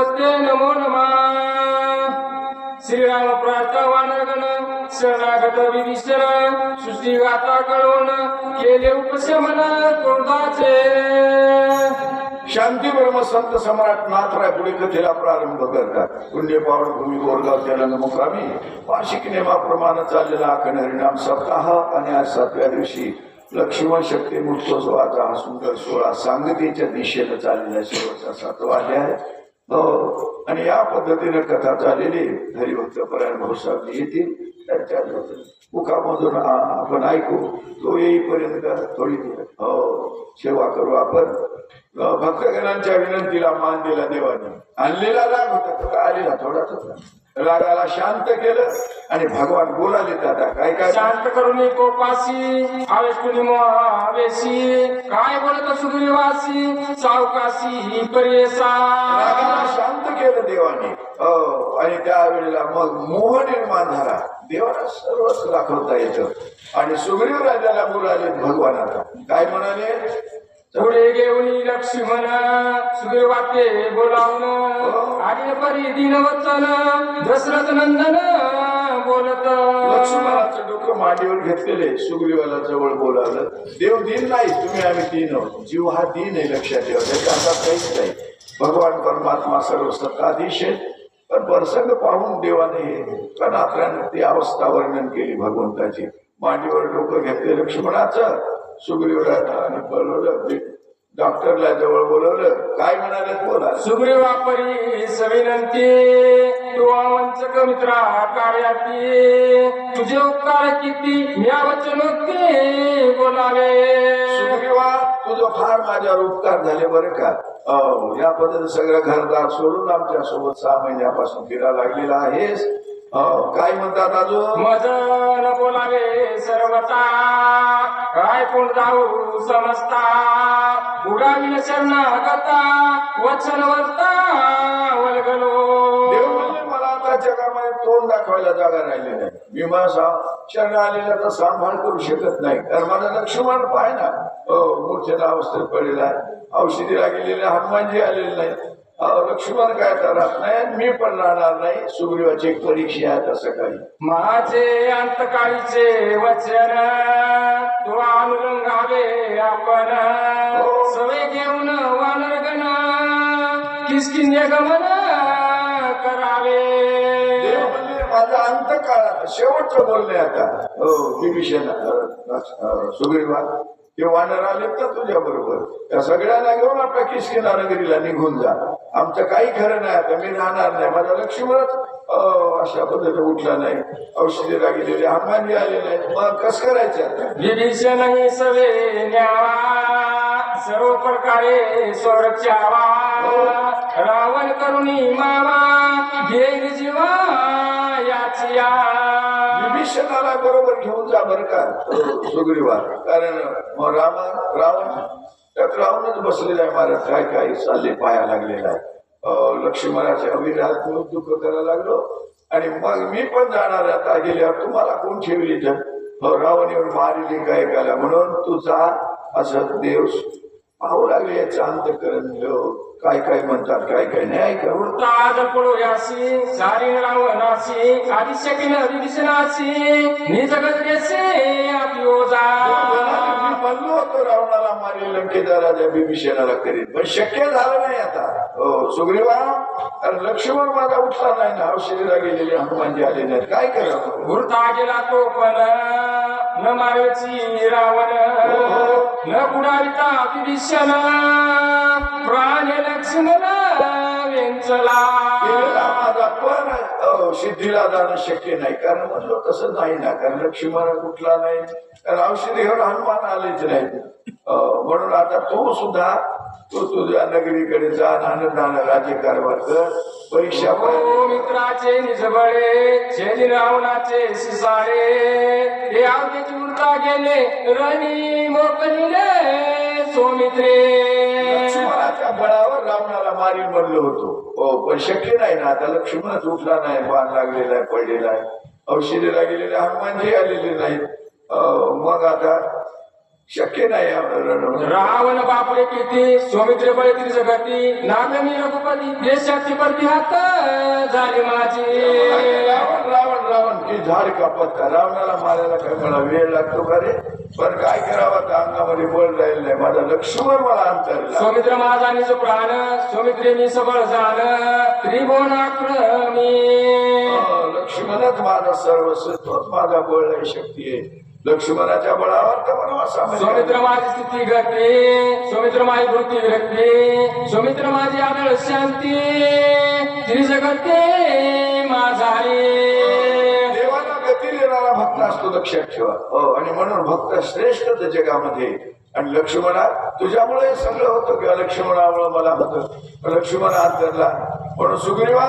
श्री नमो नमा। श्रीराम प्रार्थ वानरगण शरणागत विभीषण सृष्टी गाता कळवून केले उपशमन कोणताचे शांती ब्रह्म संत सम्राट नाथराय पुढे कथेला प्रारंभ करतात. पुण्य पावड भूमी गोरगाव त्याला मुक्कामी वार्षिक नियमाप्रमाणे चाललेला अखंड हरिणाम सप्ताह आणि आज सातव्या दिवशी लक्ष्मण शक्ती महोत्सवाचा हा सुंदर सोहळा सांगतेच्या दिशेनं चाललेला शेवटचा सातवा अध्याय हो. आणि या पद्धतीने कथा चाललेली हरिभक्त परायण भाऊसाहेब येतील त्यांच्या मुखामधून आपण ऐकू तो येईपर्यंत थोडी हो. सेवा करू आपण. भक्तगणांच्या विनंतीला मान दिला देवाने. आणलेला राग होता तो काय आलेला थोडाच होता. रागाला शांत केलं आणि भगवान बोलाले आता काय काय? शांत करून कोपासी आवेश कुणी मोहावेशी काय बोलत सुग्रीवासी सावकाशी परेसा रागाला शांत केलं देवाने. हो आणि त्यावेळेला मग मोह निर्माण झाला. देवाला सर्वच दाखवता येतं. आणि सुग्रीव राजाला बोलाले भगवानाला काय म्हणाले? थोडे घेऊन लक्ष्मण सुग्रीवाते बोलावण आगे परी दिनवचन दशरथ नंदन बोलत. लक्ष्मणाचं डोकं मांडीवर घेतलेले सुग्रीवाला जवळ बोलावलं. देव दिन नाही तुम्ही आम्ही दिन आहोत. जीव हा दिन आहे लक्षात ठेवा त्याच्या हातात काहीच नाही. भगवान परमात्मा सर्व सत्ताधीश आहे पण प्रसंग पाहून देवाने कणात्राने ती अवस्था वर्णन केली भगवंताची. मांडीवर डोकं घेतले लक्ष्मणाचं. सुग्रीवराजाने बोलवलं डॉक्टरला जवळ बोलवलं. काय म्हणाले बोला सुग्रीवा परी सविनंती. तू वंचक मित्रा कार्याती. तुझे उपकार किती? या वचनोक्ती बोलावे. सुग्रीवा तुझं फार माझ्यावर उपकार झाले बरं का? या पद्धतीने सगळं घरदार सोडून आमच्यासोबत सहा महिन्यापासून फिरायला लागलेला आहेस. काय म्हणतात अजून मजन बोलावे सर्वता काय कोण जाऊ समजता उडाविन शरणागता वचन वर्ता वलगलो. देव म्हणले मला आता जगामध्ये तोंड दाखवायला जागा राहिली नाही. मी माझा शरण आलेला तर सांभाळ करू शकत नाही. कारण माझा लक्ष्मण पाय ना. अहो, मूर्छेला अवस्थेत पडलेला आहे. औषधीला गेलेले हनुमानजी आलेले नाही लक्ष्मण काय राहत नाही मी पण राहणार नाही. सुग्रीवाची परीक्षा आहे आता सकाळी. माझे अंतकाळीचे वचन तू अनुलंगावे आपण. सवे घेऊन वानरगण किसकिन्य गमन करावे. माझा अंत काळात शेवटचं बोलणे आता. हो विभीषण सुग्रीवा ते वानर आले का तुझ्या बरोबर त्या सगळ्यांना घेऊन आपल्या किसकिना नगरीला निघून जा. आमचं काही खरं नाही आता मी राहणार नाही. माझा लक्ष्मीवरच अशा पद्धतीने उठला नाही. औषधीला गेलेले हनुमानजी आले नाहीत. मग कस करायचं? विभीषण सवे न्यावा सर्व प्रकारे स्वर्चावा रावण करुणी मावा घेईल जीवा याची विभीषणाला बरोबर घेऊन जा बर का सुग्रीवा कारण मग रामा रावण त्यात रावणच बसलेला आहे महाराज काय काय चालले पाया लागलेला आहे. अं, लक्ष्मणाचे अविरात दुःख करायला लागलो. आणि मग मी पण जाणार आता. गेल्यावर तुम्हाला कोण ठेवली तर हो, रावण येऊन मारिली काय काला म्हणून तू जा असं देव पाहू लागले याचं अंतकरण हो, काय काय म्हणतात काय काय नाही ऐका ताज पळोयासी सारी रावणासी म्हणलो होतो रावणाला मारेल राजा बिभीषणाला करीन. पण शक्य झालं नाही आता. हो सुग्रीवा कारण लक्ष्मण माझा उठला नाही ना? औषधीला गेलेले हनुमानजी आले नाहीत. काय करावं घुरता गेला तो पण. न मारेची रावण न कुडारिता विभीषण प्राण लक्ष्मण वेंचला. पण सिद्धीला जाणं शक्य नाही. कारण म्हणलो तसं नाही ना. कारण लक्ष्मण उठला नाही. कारण औषधी घेऊन हनुमान आलेच नाही. म्हणून आता तो सुद्धा तू तुझ्या नगरीकडे जा आणि आनंदानं राज्य कारभार कर. परीक्षा ओ मित्राचे निजबळे छेदी रावणाचे सिसाळे हे आवडीची उरता गेले रणी मोकलीले सोमित्रे. लक्ष्मणाच्या बळावर रावणाला मारील म्हणलं होतो. हो पण शक्य नाही ना आता लक्ष्मणच उठला नाही बाण लागलेला आहे पडलेला आहे. औषधीला गेलेले हनुमानजी आलेले नाहीत. अं, मग आता शक्य नाही आपलं रावण बापरे किती सौमित्र बळे जगती नागमी रघुपती देशाची परती हात झाली माझी. रावण रावण रावण की झाड का पत्ता रावणाला मारायला काय मला वेळ लागतो का रे? पण काय करावं त्या अंगामध्ये बळ राहील नाही. माझा लक्ष्मण मला अंतर सौमित्र माझा निज प्राण सौमित्रे मी सबळ जाण त्रिभुवनाक्रमी. लक्ष्मणच माझा सर्वस्व माझा बळ आहे शक्ती आहे. लक्ष्मणाच्या बळावर तर वनवासा सौमित्र माझी स्थिती गती सौमित्र माझी वृत्ती विरक्ती. सौमित्र माझी आदळ शांती. त्रिजगते माझा रे. असतो लक्षात ठेवा. हो आणि म्हणून भक्त श्रेष्ठ जगामध्ये. आणि लक्ष्मणा तुझ्यामुळे हे सगळं होतं किंवा लक्ष्मणामुळे मला होतं. लक्ष्मण हात धरला. म्हणून सुग्रीवा